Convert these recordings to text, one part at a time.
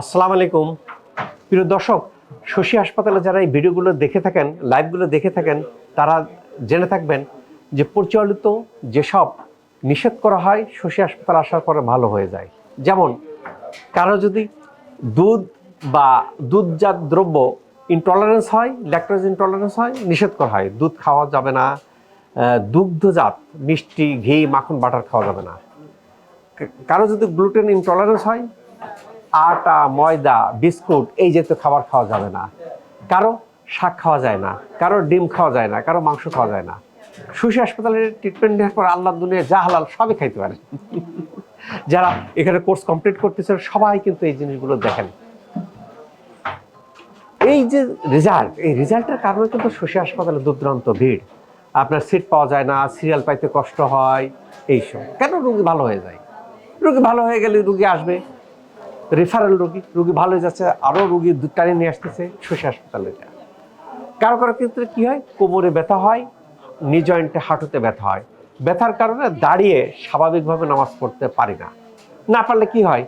আসসালামু আলাইকুম। প্রিয় দর্শক, শশী হাসপাতালে যারা এই ভিডিওগুলো দেখে থাকেন, লাইভগুলো দেখে থাকেন, তারা জেনে থাকবেন যে প্রচলিত যেসব নিষেধ করা হয়, শশী হাসপাতাল আসার পরে ভালো হয়ে যায়। যেমন, কারও যদি দুধ বা দুধজাত দ্রব্য ইনটলারেন্স হয় ল্যাকটোজ ইনটলারেন্স হয়, নিষেধ করা হয়। দুধ খাওয়া যাবে না দুগ্ধজাত মিষ্টি, ঘি, মাখন, বাটার খাওয়া যাবে না। কারও যদি গ্লুটেন ইনটলারেন্স হয় আটা, ময়দা, বিস্কুট, এই জাতীয় খাবার খাওয়া যাবে না। কারও শাক খাওয়া যায় না, কারও ডিম খাওয়া যায় না, কারও মাংস খাওয়া যায় না। সুশী হাসপাতালের ট্রিটমেন্ট নেওয়ার পর আল্লাহ দুনিয়া যা হালাল সবই খাইতে পারে। যারা এখানে কোর্স কমপ্লিট করতেছেন সবাই কিন্তু এই জিনিসগুলো দেখেন। এই যে রেজাল্ট এই রেজাল্টের কারণে কিন্তু শশী হাসপাতালে দুর্দান্ত ভিড়। আপনার সিট পাওয়া যায় না সিরিয়াল পাইতে কষ্ট হয়, এইসব। কেন রুগী ভালো হয়ে যায়? রুগী ভালো হয়ে গেলে রুগী আসবে। রেফারেল রুগী রুগী ভালো হয়ে যাচ্ছে আরও রুগী টানে নিয়ে আসতেছে শশী হাসপাতালে কারও কারও ক্ষেত্রে কী হয়? কোমরে ব্যথা হয়, নি জয়েন্টে হাঁটুতে ব্যথা হয়। ব্যথার কারণে দাঁড়িয়ে স্বাভাবিকভাবে নামাজ পড়তে পারি না। না পারলে কি হয়?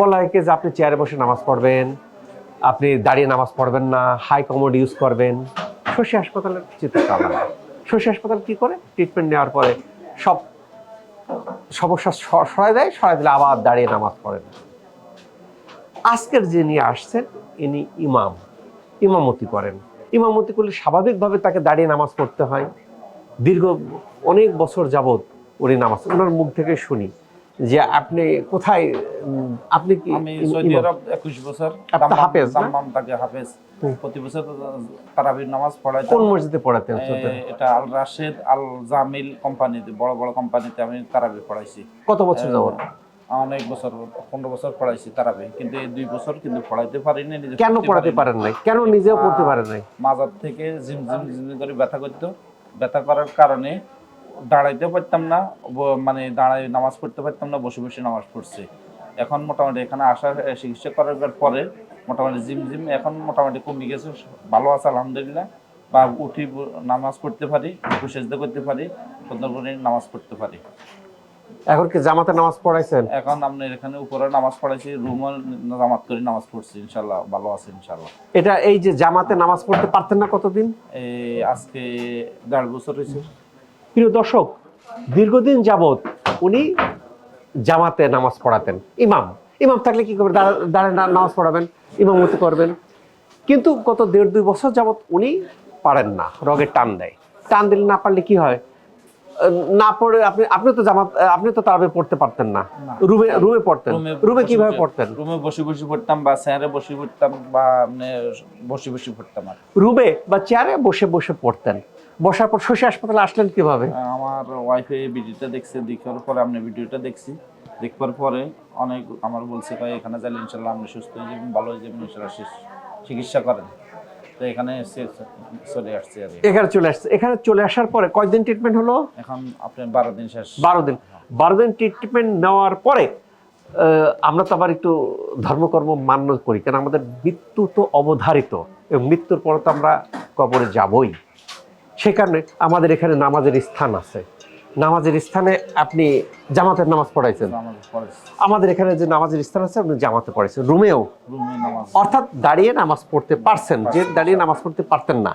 বলা হয় কি যে আপনি চেয়ারে বসে নামাজ পড়বেন, আপনি দাঁড়িয়ে নামাজ পড়বেন না হাই কমোড ইউজ করবেন। শশী হাসপাতালের চিত্রটা আলাদা শশী হাসপাতাল কি করে? ট্রিটমেন্ট নেওয়ার পরে সব সমস্যা সরাই দেয় সরাই দিলে আবার দাঁড়িয়ে নামাজ পড়েন। আজকের যিনি আসছেন ইনি ইমাম। ইমামতি করেন। ইমামতি করলে স্বাভাবিকভাবে তাকে দাঁড়িয়ে নামাজ পড়তে হয়। দীর্ঘ অনেক বছর যাবৎ উনি নামাজ ওনার মুখ থেকে শুনি যে আপনি কোথায় আপনি কি আমি সৌদি আরব একুশ বছর আপনি হাফেজ না? তাকে হাফেজ। প্রতি বছর তারাবির নামাজ পড়াই কোন মসজিদে পড়াতেন এটা আল রাশেদ আল জামিল কোম্পানিতে বড় বড় কোম্পানিতে আমি তারাবি পড়াইছি। কত বছর যাবত অনেক বছর পনেরো বছর পড়াইছি তারাবি কিন্তু এই দুই বছর কিন্তু পড়াইতে পারিনি নিজে কেন পড়াতে পারিনি। নাই? কেন নিজেও পড়তে পারেন নাই? মাজার থেকে ঝিম ঝিম করে ব্যথা করতো। ব্যথা করার কারণে দাঁড়াইতে পারতাম না মানে দাঁড়াই নামাজ পড়তে পারতাম না বসে বসে নামাজ পড়ছি। এখন মোটামুটি এখানে আসার চিকিৎসা করার পরে মোটামুটি জিম জিম এখন মোটামুটি কমে গেছে ভালো আছে আলহামদুলিল্লাহ। বা উঠি নামাজ পড়তে পারি সেজদা করতে পারি সুন্দর করে নামাজ পড়তে পারি। এখন কি জামাতে নামাজ পড়াইছেন? এখন আপনার এখানে উপরে নামাজ পড়াইছি রুমও জামাত করে নামাজ পড়ছি ইনশাল্লাহ ভালো আছে ইনশাল্লাহ এটা এই যে জামাতে নামাজ পড়তে পারতেন না কতদিন? এই আজকে দেড় বছর হয়েছে। প্রিয় দর্শক দীর্ঘদিন যাবৎ উনি জামাতে নামাজ পড়াতেন। ইমাম। ইমাম থাকলে কি করবেন? দাঁড়া- দাঁড়ায় নামাজ পড়াবেন ইমামতি করবেন। কিন্তু গত দেড় দুই বছর যাবৎ উনি পারেন না রগের টান দেয়। টান দিলে না পারলে কি হয়? না পড়ে আপনি আপনি তো জামাত আপনি তো তারাবে পড়তে পারতেন না। রুমে রুমে পড়তেন। রুমে কীভাবে পড়তেন? রুমে বসে বসে পড়তাম বা স্যারে বসে পড়তাম বা মানে বসে বসে পড়তাম রুমে বা চেয়ারে বসে বসে পড়তেন। বসার পর শশী হাসপাতালে আসলেন কীভাবে? আমার ওয়াইফে ভিডিওটা দেখছে দেখার পরে আপনি ভিডিওটা দেখছি। দেখবার পরে অনেক আমার বলছে ভাই এখানে যাইলে ইনশাল্লাহ আপনি সুস্থ হয়ে যাবেন ভালো হয়ে যাবেন ইনশাল্লাহ চিকিৎসা করেন। তো এখানে চলে আসছে আর এখানে চলে আসছে। এখানে চলে আসার পরে কয়দিন ট্রিটমেন্ট হলো? এখন আপনার বারো দিন শেষ। বারো দিন। বারো দিন ট্রিটমেন্ট নেওয়ার পরে আমরা তো আবার একটু ধর্মকর্ম মান্য করি কারণ আমাদের মৃত্যু তো অবধারিত এবং মৃত্যুর পরে তো আমরা কবরে যাবই। সে কারণে আমাদের এখানে নামাজের স্থান আছে। নামাজের স্থানে আপনি জামাতের নামাজ পড়াইছেন। আমাদের এখানে যে নামাজের স্থান আছে আপনি জামাতে পড়াইছেন। রুমেও। অর্থাৎ দাঁড়িয়ে নামাজ পড়তে পারছেন যে দাঁড়িয়ে নামাজ পড়তে পারতেন না।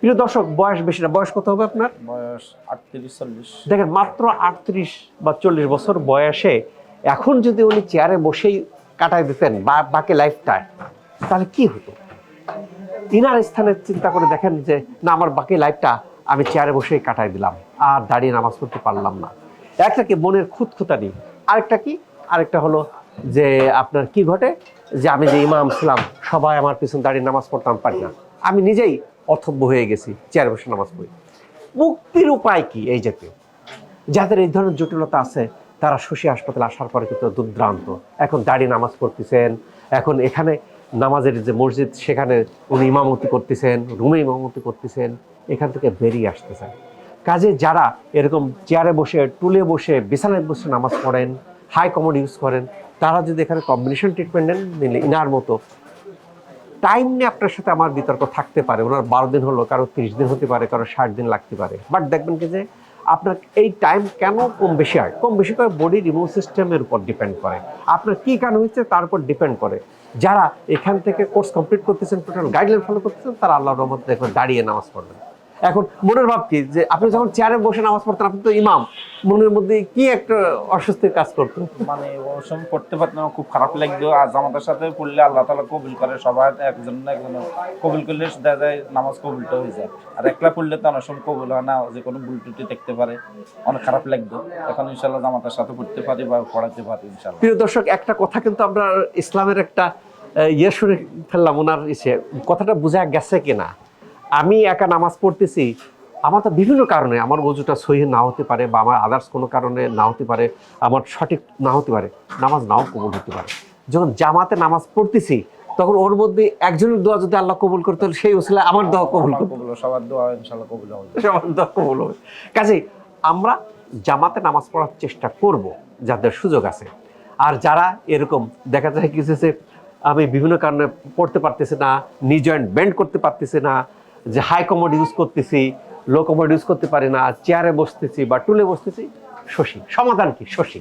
প্রিয় দর্শক বয়স বেশি না। বয়স কত হবে আপনার? বয়স আটত্রিশ চল্লিশ। দেখেন মাত্র আটত্রিশ বা চল্লিশ বছর বয়সে এখন যদি উনি চেয়ারে বসেই কাটায় দিতেন বা বাকি লাইফটা তাহলে কি হতো? ইনার স্থানে চিন্তা করে দেখেন যে না আমার বাকি লাইফটা আমি চেয়ারে বসেই কাটাই দিলাম। আর দাঁড়িয়ে নামাজ পড়তে পারলাম না। একটা কি মনের খুঁতখুতানি আরেকটা কি? আরেকটা হলো যে আপনার কি ঘটে? যে আমি যে ইমাম ছিলাম, সবাই আমার পিছনে দাঁড়িয়ে নামাজ পড়তাম, পারি না। আমি নিজেই অথব্য হয়ে গেছি, চেয়ার বসে নামাজ পড়ি। মুক্তির উপায় কি এই জাতীয় যাদের এই ধরনের জটিলতা আছে, তারা শশী হাসপাতালে আসার পরে কিন্তু দুর্দ্রান্ত এখন দাঁড়িয়ে নামাজ পড়তেছেন, এখন এখানে নামাজের যে মসজিদ, সেখানে উনি ইমামতি করতেছেন, রুমে ইমামতি করতেছেন, এখান থেকে বেরিয়ে আসতেছেন কাজে যারা এরকম চেয়ারে বসে টুলে বসে, বিছানায় বসে নামাজ পড়েন হাই কমোড ইউজ করেন, তারা যদি এখানে কম্বিনেশন ট্রিটমেন্ট নেন, নিলে ইনার মতো টাইম নিয়ে আপনার সাথে আমার বিতর্ক থাকতে পারে। ওনার বারো দিন হলো, কারও তিরিশ দিন হতে পারে, কারও ষাট দিন লাগতে পারে। বাট দেখবেন কি যে, আপনার এই টাইম কেন কম বেশি হয়? কম বেশি করে বডির ইমিউন সিস্টেমের উপর ডিপেন্ড করে। আপনার কী কারণ হচ্ছে তার উপর ডিপেন্ড করে। যারা এখান থেকে কোর্স কমপ্লিট করতেছেন টোটাল গাইডলাইন ফলো করতেছেন, তারা আল্লাহ রহমত দেখবেন দাঁড়িয়ে নামাজ পড়বেন। এখন মনের ভাব কি? যে আপনি যখন চেয়ারে বসে নামাজ পড়তেন আপনি তো ইমাম। মনের মধ্যে কি একটা অস্বস্তির কাজ করতো? মানে সময় পড়তে পারতাম খুব খারাপ লাগতো। আর জামাতের সাথে পড়লে আল্লাহ তালা কবুল করে সবাই একজন না একজন কবুল করলে দেখা যায় নামাজ কবুলটা হয়ে যায়। আর একলা পড়লে তো অনেক সময় কবুল হয় না যে কোনো ভুল টুটি দেখতে পারে। অনেক খারাপ লাগতো। এখন ইনশাল্লাহ জামাতের সাথে পড়তে পারি বা পড়াতে পারি ইনশাল্লাহ প্রিয় দর্শক একটা কথা কিন্তু আমরা ইসলামের একটা ইয়ে শুনে ফেললাম ওনার ইসে। কথাটা বোঝা গেছে কিনা? আমি একা নামাজ পড়তেছি আমার তো বিভিন্ন কারণে আমার অজুটা সহি না হতে পারে বা আমার আদার্স কোনো কারণে না হতে পারে আমার সঠিক না হতে পারে নামাজ নাও কবুল হতে পারে। যখন জামাতে নামাজ পড়তেছি তখন ওর মধ্যে একজনের দোয়া যদি আল্লাহ কবুল করতে হলে সেই ওসিলা আমার দোয়া কবুল কবুল সবার দোয়া কবুল হবে। সবার দোয়া কবুল হবে। কাজেই আমরা জামাতে নামাজ পড়ার চেষ্টা করব যাদের সুযোগ আছে। আর যারা এরকম দেখা যায় কিছু আমি বিভিন্ন কারণে পড়তে পারতেছি না নি জয়েন্ট বেন্ড করতে পারতেছি না যে হাই কমোড ইউজ করতেছি লো কমোড ইউজ করতে পারি না চেয়ারে বসতেছি বা টুলে বসতেছি, শশী। সমাধান কি? শশী।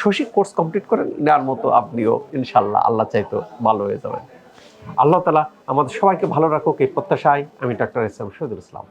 শশী কোর্স কমপ্লিট করে নেওয়ার মতো আপনিও ইনশাল্লাহ আল্লাহ চাইতো ভালো হয়ে যাবেন। আল্লাহ তালা আমাদের সবাইকে ভালো রাখুক, এই প্রত্যাশায় আমি ডাক্তার ইসলাম শহীদুল ইসলাম।